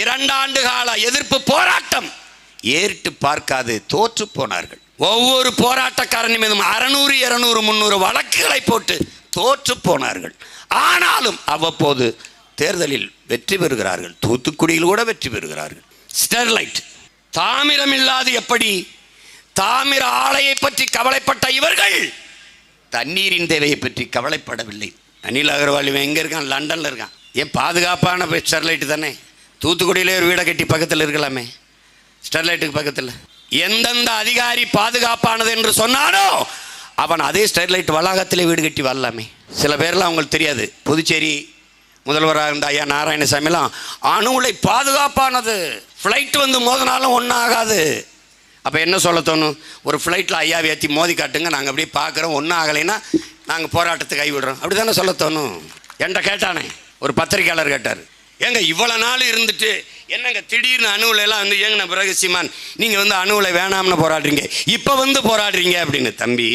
இரண்டாண்டு கால எதிர்ப்பு போராட்டம். ஏறிட்டு பார்க்காது தோற்று போனார்கள். ஒவ்வொரு போராட்டக்காரன் மீதும் அறநூறு இருநூறு முந்நூறு வழக்குகளை போட்டு தோற்று போனார்கள். ஆனாலும் அவ்வப்போது தேர்தலில் வெற்றி பெறுகிறார்கள். தூத்துக்குடியில் கூட வெற்றி பெறுகிறார்கள். ஸ்டெர்லைட். தாமிரம் இல்லாது எப்படி தாமிர ஆலையை பற்றி கவலைப்பட்ட இவர்கள்? தண்ணீரின் தேவையை பற்றி கவலைப்படவில்லை. அனில் அகர்வால் இவன் எங்கே இருக்கான்? லண்டனில் இருக்கான். ஏன் பாதுகாப்பான ஸ்டெர்லைட் தானே? தூத்துக்குடியிலே ஒரு வீடை கட்டி பக்கத்தில் இருக்கலாமே. ஸ்டெர்லைட்டுக்கு பக்கத்தில். எந்தெந்த அதிகாரி பாதுகாப்பானது என்று சொன்னானோ அவன் அதே ஸ்டெர்லைட் வளாகத்திலே வீடு கட்டி வரலாமே. சில பேர்லாம் அவங்களுக்கு தெரியாது. புதுச்சேரி முதல்வராக இருந்த ஐயா நாராயணசாமிலாம் அணு உலை பாதுகாப்பானது. ஃப்ளைட் வந்து மோதினாலும் ஒன்றும் ஆகாது. அப்போ என்ன சொல்ல தோணும்? ஒரு ஃப்ளைட்டில் ஐயாவை ஏற்றி மோதி காட்டுங்க நாங்கள் அப்படியே பார்க்குறோம் ஒன்றும் ஆகலைன்னா நாங்கள் போராட்டத்தை கைவிடுறோம் அப்படி தானே சொல்ல தோணும்? என்கிட்ட கேட்டானே. ஒரு பத்திரிக்கையாளர் கேட்டார். ஏங்க இவ்வளோ நாள் இருந்துட்டு என்னங்க திடீர்னு அணுவில் எல்லாம் வந்து ஏங்க பிறகு சீமான் நீங்கள் வந்து அணுவில் வேணாம்னு போராடுறீங்க. இப்போ வந்து போராடுறீங்க அப்படின்னு தம்பி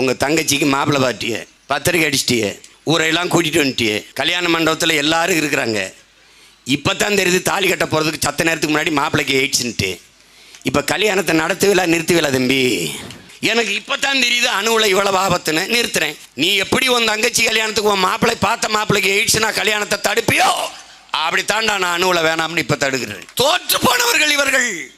உங்கள் தங்கச்சிக்கு மாப்பிள்ளை பாட்டிய பத்திரிக்கை அடிச்சிட்டியே ஊரையெல்லாம் கூட்டிகிட்டு வந்துட்டியே கல்யாண மண்டபத்தில் எல்லாரும் இருக்கிறாங்க. இப்போ தான் தெரியுது தாலி கட்ட போகிறதுக்கு சத்த நேரத்துக்கு முன்னாடி மாப்பிள்ளைக்கு எயிட்ஸ்ன்ட்டு இப்போ கல்யாணத்தை நடத்துவில நிறுத்துவில தம்பி? எனக்கு இப்போ தான் தெரியுது அணுவில் இவ்வளோ ஆபத்துன்னு நிறுத்துறேன். நீ எப்படி உன் தங்கச்சி கல்யாணத்துக்கு உன் மாப்பிள்ளை பார்த்த மாப்பிள்ளைக்கு எயிட்ஸ்னா கல்யாணத்தை தடுப்பியோ? அப்படித்தான் நான் அணுவில் வேணாம்னு இப்போ தடுக்கிறேன். தோற்று போனவர்கள் இவர்கள்.